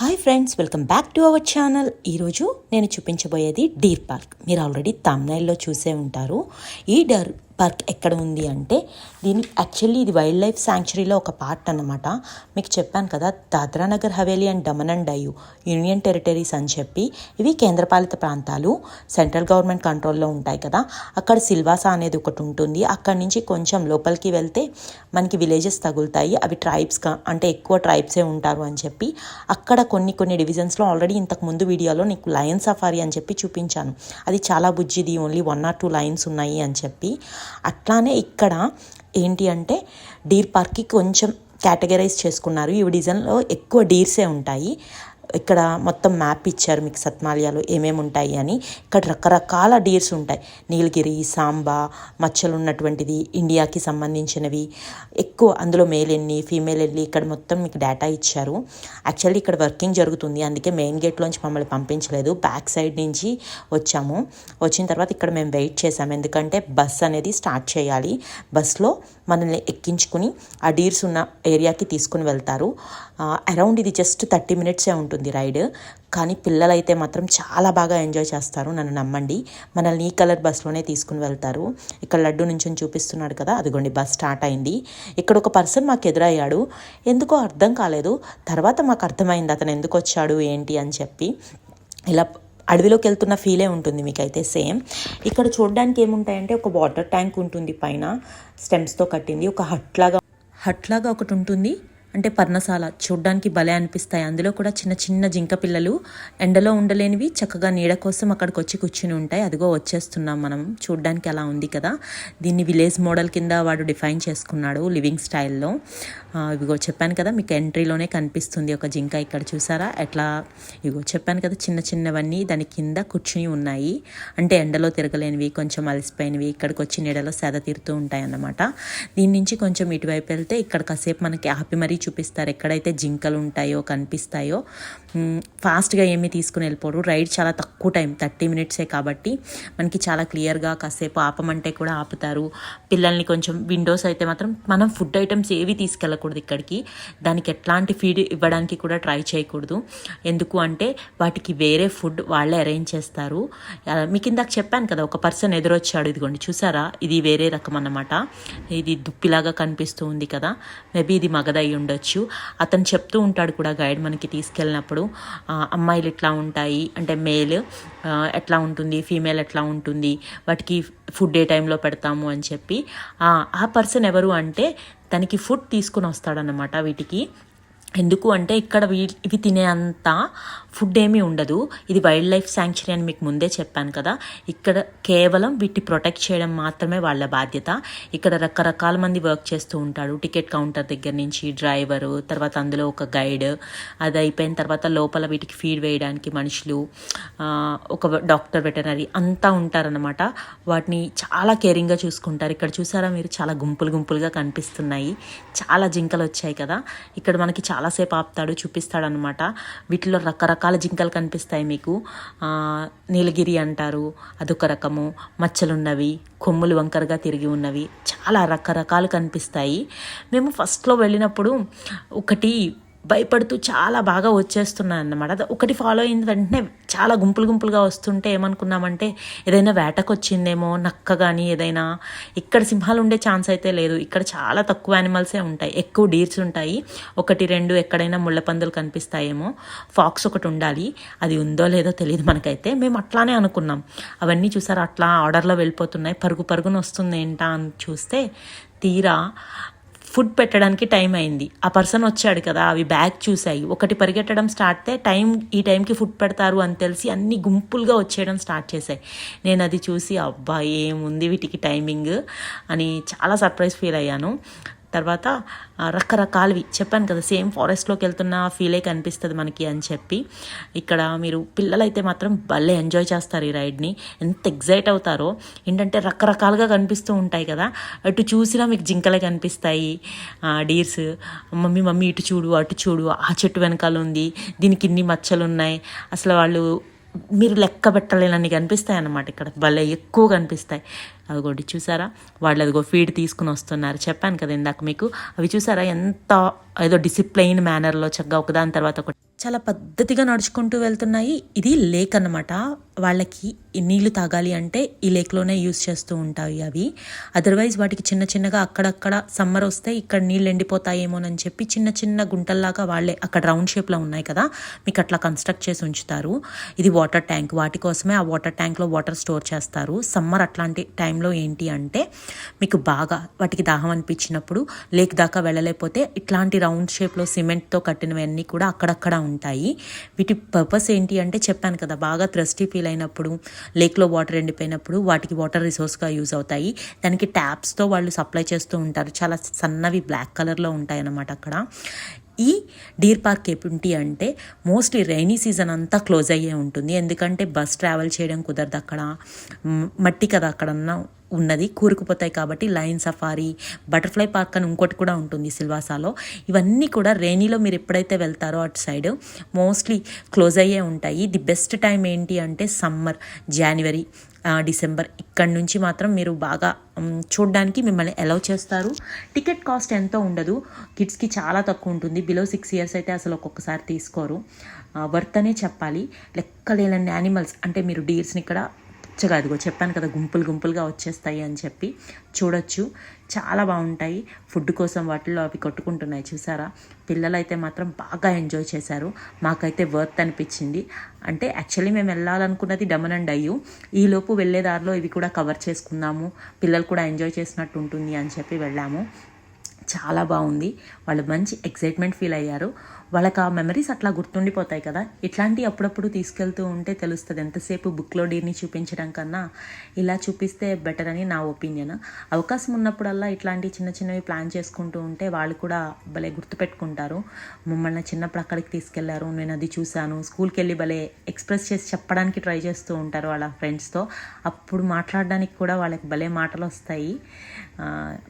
Hi friends welcome back to our channel ఈరోజు నేను చూపించబోయేది డీర్ పార్క్. మీరు ఆల్రెడీ తమ్నైల్లో చూసే ఉంటారు. ఈ డర్ పార్క్ ఎక్కడ ఉంది అంటే దీని యాక్చువల్లీ ఇది వైల్డ్ లైఫ్ శాంక్చురీలో ఒక పార్ట్ అనమాట మీకు చెప్పాను కదా Dadra Nagar Haveli and Daman and Diu union territories అని చెప్పి ఇవి కేంద్రపాలిత ప్రాంతాలు సెంట్రల్ గవర్నమెంట్ కంట్రోల్లో ఉంటాయి కదా. అక్కడ సిల్వాసా అనేది ఒకటి ఉంటుంది. అక్కడి నుంచి కొంచెం లోపలికి వెళ్తే మనకి విలేజెస్ తగులుతాయి. అవి ట్రైబ్స్ అంటే ఎక్కువ ట్రైబ్సే ఉంటారు అని చెప్పి అక్కడ కొన్ని కొన్ని డివిజన్స్లో ఆల్రెడీ ఇంతకు ముందు వీడియోలో నీకు లయన్ సఫారీ అని చెప్పి చూపించాను. అది చాలా బుజ్జిది only one or two lines ఉన్నాయి అని చెప్పి. అట్లానే ఇక్కడ ఏంటి అంటే డీర్ పార్క్కి కొంచెం కేటగరైజ్ చేసుకున్నారు. ఈ డిజైన్లో ఎక్కువ డీర్సే ఉంటాయి. ఇక్కడ మొత్తం మ్యాప్ ఇచ్చారు మీకు సత్మాలయాలు ఏమేమి ఉంటాయి అని. ఇక్కడ రకరకాల డీర్స్ ఉంటాయి. నీలగిరి సాంబా మచ్చలు ఉన్నటువంటిది ఇండియాకి సంబంధించినవి. ఎక్కువ అందులో మేల్ ఎన్ని ఫీమేల్ ఎన్ని ఇక్కడ మొత్తం మీకు డేటా ఇచ్చారు. యాక్చువల్లీ ఇక్కడ వర్కింగ్ జరుగుతుంది. అందుకే మెయిన్ గేట్లోంచి మమ్మల్ని పంపించలేదు. బ్యాక్ సైడ్ నుంచి వచ్చాము. వచ్చిన తర్వాత ఇక్కడ మేము వెయిట్ చేసాము ఎందుకంటే బస్ అనేది స్టార్ట్ చేయాలి. బస్లో మనల్ని ఎక్కించుకుని ఆ డీర్స్ ఉన్న ఏరియాకి తీసుకుని వెళ్తారు. అరౌండ్ ఇది జస్ట్ థర్టీ మినిట్సే ఉంటుంది రైడ్ కానీ పిల్లలైతే మాత్రం చాలా బాగా ఎంజాయ్ చేస్తారు నన్ను నమ్మండి. మనల్ని ఈ కలర్ బస్సులోనే తీసుకుని వెళ్తారు. ఇక్కడ లడ్డు నుంచి చూపిస్తున్నాడు కదా అదిగోండి బస్ స్టార్ట్ అయింది. ఇక్కడ ఒక పర్సన్ మాకు ఎదురయ్యాడు. ఎందుకో అర్థం కాలేదు. తర్వాత మాకు అర్థమైంది అతను ఎందుకు వచ్చాడు ఏంటి అని చెప్పి. ఇలా అడవిలోకి వెళ్తున్న ఫీలే ఉంటుంది మీకైతే సేమ్ ఇక్కడ చూడడానికి ఏముంటాయంటే ఒక వాటర్ ట్యాంక్ ఉంటుంది పైన. స్టెమ్స్తో కట్టింది ఒక హట్లాగా హట్లాగా ఒకటి ఉంటుంది అంటే పర్ణశాల. చూడ్డానికి భలే అనిపిస్తాయి. అందులో కూడా చిన్న చిన్న జింక పిల్లలు ఎండలో ఉండలేనివి చక్కగా నీడ కోసం అక్కడికి వచ్చి కూర్చుని ఉంటాయి. అదిగో వచ్చేస్తున్నాం మనం. చూడ్డానికి అలా ఉంది కదా. దీన్ని విలేజ్ మోడల్ కింద వాడు డిఫైన్ చేసుకున్నాడు లివింగ్ స్టైల్లో. ఇదిగో చెప్పాను కదా మీకు ఎంట్రీలోనే కనిపిస్తుంది ఒక జింక ఇక్కడ చూసారా? ఎట్లా? ఇగో చెప్పాను కదా చిన్న చిన్నవన్నీ దాని కింద కూర్చుని ఉన్నాయి. అంటే ఎండలో తిరగలేనివి కొంచెం అలసిపోయినవి ఇక్కడికి వచ్చి నీడలో సేద తీరుతూ ఉంటాయి అన్నమాట దీని నుంచి కొంచెం ఇటువైపు వెళ్తే ఇక్కడ కాసేపు మనకి ఆపి మరీ చూపిస్తారు. ఎక్కడైతే జింకలు ఉంటాయో కనిపిస్తాయో ఫాస్ట్గా ఏమీ తీసుకుని వెళ్ళిపోరు. రైడ్ చాలా తక్కువ టైం థర్టీ మినిట్సే కాబట్టి మనకి చాలా క్లియర్గా కాసేపు ఆపమంటే కూడా ఆపుతారు. పిల్లల్ని కొంచెం విండోస్ అయితే మాత్రం మనం ఫుడ్ ఐటమ్స్ ఏవి తీసుకెళ్ళకూడదు ఇక్కడికి. దానికి ఎట్లాంటి ఫీడ్ ఇవ్వడానికి కూడా ట్రై చేయకూడదు. ఎందుకు అంటే వాటికి వేరే ఫుడ్ వాళ్ళే అరేంజ్ చేస్తారు. మీకు ఇందాక చెప్పాను కదా ఒక పర్సన్ ఎదురొచ్చాడు ఇదిగోండి చూసారా? ఇది వేరే రకం అన్నమాట. ఇది దుప్పిలాగా కనిపిస్తూ ఉంది కదా. మేబీ ఇది మగదై ఉండొచ్చు. అతను చెప్తూ ఉంటాడు కూడా గైడ్ మనకి తీసుకెళ్ళినప్పుడు అమ్మాయిలు ఇట్లా ఉంటాయి? అంటే మేల్ ఎట్లా ఉంటుంది? ఫీమేల్ ఎట్లా ఉంటుంది? వాటికి ఫుడ్ ఏ టైంలో పెడతాము? అని చెప్పి ఆ పర్సన్ ఎవరు అంటే తనకి ఫుడ్ తీసుకుని వస్తాడనమాట వీటికి. ఎందుకు అంటే ఇక్కడ వీ ఇవి తినే అంత ఫుడ్ ఏమీ ఉండదు. ఇది వైల్డ్ లైఫ్ శాంక్చురీ అని మీకు ముందే చెప్పాను కదా. ఇక్కడ కేవలం వీటిని ప్రొటెక్ట్ చేయడం మాత్రమే వాళ్ళ బాధ్యత. ఇక్కడ రకరకాల మంది వర్క్ చేస్తూ ఉంటాడు టికెట్ కౌంటర్ దగ్గర నుంచి డ్రైవరు తర్వాత అందులో ఒక గైడ్ అది అయిపోయిన తర్వాత లోపల వీటికి ఫీడ్ వేయడానికి మనుషులు ఒక డాక్టర్ వెటనరీ అంతా ఉంటారనమాట వాటిని చాలా కేరింగ్గా చూసుకుంటారు. ఇక్కడ చూసారా మీరు? చాలా గుంపులు గుంపులుగా కనిపిస్తున్నాయి. చాలా జింకలు వచ్చాయి కదా. ఇక్కడ మనకి చాలా చాలాసేపు ఆపుతాడు చూపిస్తాడనమాట వీటిలో రకరకాల జింకలు కనిపిస్తాయి మీకు. నీలగిరి అంటారు అదొక రకము. మచ్చలున్నవి కొమ్ములు వంకరగా తిరిగి ఉన్నవి. చాలా రకరకాలు కనిపిస్తాయి. మేము ఫస్ట్లో వెళ్ళినప్పుడు ఒకటి భయపడుతూ చాలా బాగా వచ్చేస్తున్నాను అన్నమాట ఒకటి ఫాలో అయిన వెంటనే చాలా గుంపులు గుంపులుగా వస్తుంటే ఏమనుకున్నామంటే ఏదైనా వేటకు వచ్చిందేమో నక్క కానీ ఏదైనా ఇక్కడ సింహాలు ఉండే ఛాన్స్ అయితే లేదు. ఇక్కడ చాలా తక్కువ యానిమల్సే ఉంటాయి. ఎక్కువ డీర్స్ ఉంటాయి. ఒకటి రెండు ఎక్కడైనా ముళ్ళపందులు కనిపిస్తాయేమో. ఫాక్స్ ఒకటి ఉండాలి. అది ఉందో లేదో తెలియదు మనకైతే. మేము అట్లానే అనుకున్నాం. అవన్నీ చూసారు? అట్లా ఆర్డర్లో వెళ్ళిపోతున్నాయి. పరుగు పరుగున వస్తుంది ఏంటా అని చూస్తే తీరా ఫుడ్ పెట్టడానికి టైం అయింది. ఆ పర్సన్ వచ్చాడు కదా అవి బ్యాగ్ చూసాయి ఒకటి పరిగెట్టడం స్టార్ట్ అయితే టైం ఈ టైంకి ఫుడ్ పెడతారు అని తెలిసి అన్ని గుంపులుగా వచ్చేయడం స్టార్ట్ చేశాయి. నేను అది చూసి అబ్బా ఏముంది వీటికి టైమింగ్ అని చాలా సర్ప్రైజ్ ఫీల్ అయ్యాను. తర్వాత రకరకాలవి. చెప్పాను కదా సేమ్ ఫారెస్ట్లోకి వెళ్తున్న ఫీలే కనిపిస్తుంది మనకి అని చెప్పి. ఇక్కడ మీరు పిల్లలైతే మాత్రం భలే ఎంజాయ్ చేస్తారు ఈ రైడ్ని. ఎంత ఎగ్జైట్ అవుతారో. ఏంటంటే రకరకాలుగా కనిపిస్తూ ఉంటాయి కదా. అటు చూసినా మీకు జింకలే కనిపిస్తాయి. డీర్స్. మమ్మీ మమ్మీ ఇటు చూడు అటు చూడు. ఆ చెట్టు వెనకాల ఉంది. దీనికి ఇన్ని మచ్చలు ఉన్నాయి అసలు వాళ్ళు మీరు లెక్క పెట్టలేనని కనిపిస్తాయి అన్నమాట ఇక్కడ. భలే ఎక్కువ కనిపిస్తాయి. అదిగోటి చూసారా? వాళ్ళు అదిగో ఫీడ్ తీసుకుని వస్తున్నారు. చెప్పాను కదా ఇందాక మీకు. అవి చూసారా? ఎంత ఏదో డిసిప్లైన్ మేనర్లో చక్కగా ఒకదాని తర్వాత ఒకటి. చాలా పద్ధతిగా నడుచుకుంటూ వెళ్తున్నాయి. ఇది లేక్ అన్నమాట. వాళ్ళకి నీళ్ళు తాగాలి అంటే ఈ లేక్లోనే యూస్ చేస్తూ ఉంటాయి అవి. అదర్వైజ్ వాటికి చిన్న చిన్నగా అక్కడక్కడ సమ్మర్ వస్తే ఇక్కడ నీళ్ళు ఎండిపోతాయేమోనని చెప్పి చిన్న చిన్న గుంటల్లాగా వాళ్ళే అక్కడ రౌండ్ షేప్లో ఉన్నాయి కదా మీకు అట్లా కన్స్ట్రక్ట్ చేసి ఉంచుతారు. ఇది వాటర్ ట్యాంక్. వాటి కోసమే ఆ వాటర్ ట్యాంక్లో వాటర్ స్టోర్ చేస్తారు. సమ్మర్ అట్లాంటి టైంలో ఏంటి అంటే మీకు బాగా వాటికి దాహం అనిపించినప్పుడు లేక్ దాకా వెళ్ళలేకపోతే ఇట్లాంటి రౌండ్ షేప్లో సిమెంట్తో కట్టినవన్నీ కూడా అక్కడక్కడ ఉంటాయి. వీటి పర్పస్ ఏంటి అంటే చెప్పాను కదా బాగా థ్రస్టీ ఫీల్ అయినప్పుడు లేక్లో వాటర్ ఎండిపోయినప్పుడు వాటికి వాటర్ రిసోర్స్గా యూజ్ అవుతాయి. దానికి ట్యాప్స్తో వాళ్ళు సప్లై చేస్తూ ఉంటారు. చాలా సన్నవి బ్లాక్ కలర్లో ఉంటాయి అన్నమాట అక్కడ. ఈ డీర్ పార్క్ ఏంటి అంటే మోస్ట్లీ రైనీ సీజన్ అంతా క్లోజ్ అయ్యే ఉంటుంది. ఎందుకంటే బస్ ట్రావెల్ చేయడం కుదరదు అక్కడ. మట్టి కదా అక్కడన్నా ఉన్నది. కూరుకుపోతాయి కాబట్టి లయన్ సఫారీ బటర్ఫ్లై పార్క్ అని ఇంకోటి కూడా ఉంటుంది సిల్వాసాలో. ఇవన్నీ కూడా రైనీలో మీరు ఎప్పుడైతే వెళ్తారో అటు సైడ్ మోస్ట్లీ క్లోజ్ అయ్యే ఉంటాయి. ది బెస్ట్ టైం ఏంటి అంటే సమ్మర్ జనవరి డిసెంబర్ ఇక్కడ నుంచి మాత్రం మీరు బాగా చూడడానికి చూడ్డానికి మిమ్మల్ని అలౌ చేస్తారు. టికెట్ కాస్ట్ ఎంతో ఉండదు. కిడ్స్కి చాలా తక్కువ ఉంటుంది. బిలో సిక్స్ ఇయర్స్ అయితే అసలు ఒక్కొక్కసారి తీసుకోరు. వర్త్ అనే చెప్పాలి. లెక్కలేనన్ని యానిమల్స్ అంటే మీరు డీర్స్ని ఇక్కడ పచ్చగా అదిగో చెప్పాను కదా గుంపులు గుంపులుగా వచ్చేస్తాయి అని చెప్పి. చూడొచ్చు. చాలా బాగుంటాయి. ఫుడ్ కోసం వాటిల్లో అవి కొట్టుకుంటున్నాయి. చూసారా? పిల్లలైతే మాత్రం బాగా ఎంజాయ్ చేశారు. మాకైతే వర్త్ అనిపించింది. అంటే యాక్చువల్లీ మేము వెళ్ళాలనుకున్నది డమన్ అండ్ అయ్యు. ఈలోపు వెళ్ళే దారిలో ఇవి కూడా కవర్ చేసుకుందాము. పిల్లలు కూడా ఎంజాయ్ చేసినట్టు ఉంటుంది అని చెప్పి వెళ్ళాము. చాలా బాగుంది. వాళ్ళు మంచి ఎక్సైట్మెంట్ ఫీల్ అయ్యారు. వాళ్ళకి ఆ మెమరీస్ అట్లా గుర్తుండిపోతాయి కదా. ఇట్లాంటి అప్పుడప్పుడు తీసుకెళ్తూ ఉంటే తెలుస్తుంది ఎంతసేపు బుక్లో డీర్ని చూపించడం కన్నా ఇలా చూపిస్తే బెటర్ అని నా ఒపీనియన్ అవకాశం ఉన్నప్పుడల్లా ఇట్లాంటి చిన్న చిన్నవి ప్లాన్ చేసుకుంటూ ఉంటే వాళ్ళు కూడా భలే గుర్తుపెట్టుకుంటారు. మమ్మల్ని చిన్నప్పుడు అక్కడికి తీసుకెళ్ళారు. నేను అది చూశాను. స్కూల్కి వెళ్ళి భలే ఎక్స్ప్రెస్ చేసి చెప్పడానికి ట్రై చేస్తూ ఉంటారు వాళ్ళ ఫ్రెండ్స్తో అప్పుడు మాట్లాడడానికి కూడా వాళ్ళకి భలే మాటలు వస్తాయి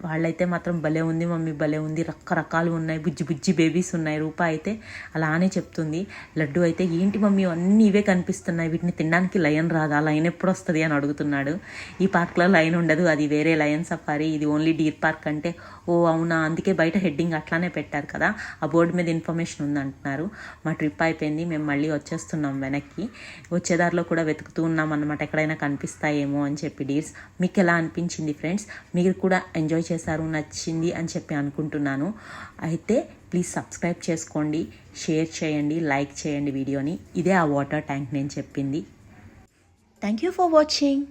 వాళ్ళైతే మాత్రం భలే ఉంది మమ్మీ భలే ఉంది రకరకాలు ఉన్నాయి బుజ్జి బుజ్జి బేబీస్ ఉన్నాయి. రూపా అయితే అలానే చెప్తుంది. లడ్డు అయితే ఏంటి మమ్మీ అన్నీ ఇవే కనిపిస్తున్నాయి వీటిని తినడానికి లయన్ రాదా లయన్ ఎప్పుడు వస్తుంది అని అడుగుతున్నాడు. ఈ పార్క్లో లయన్ ఉండదు అది వేరే లయన్ సఫారీ ఇది ఓన్లీ డీర్ పార్క్ అంటే ఓ అవునా అందుకే బయట హెడ్డింగ్ అట్లానే పెట్టారు కదా ఆ బోర్డు మీద ఇన్ఫర్మేషన్ ఉందంటున్నారు మా ట్రిప్ అయిపోయింది మేము మళ్ళీ వచ్చేస్తున్నాం వెనక్కి. వచ్చేదారిలో కూడా వెతుకుతూ ఉన్నాం అన్నమాట ఎక్కడైనా కనిపిస్తాయేమో అని చెప్పి డీర్స్ మీకు ఎలా అనిపించింది ఫ్రెండ్స్ మీరు కూడా ఎంజాయ్ చేశారు నచ్చింది అని చెప్పి అనుకుంటున్నాను. అయితే ప్లీజ్ సబ్స్క్రైబ్ చేసుకోండి షేర్ చేయండి లైక్ చేయండి వీడియోని. ఇదే ఆ వాటర్ ట్యాంక్ నేను చెప్పింది. Thank you for watching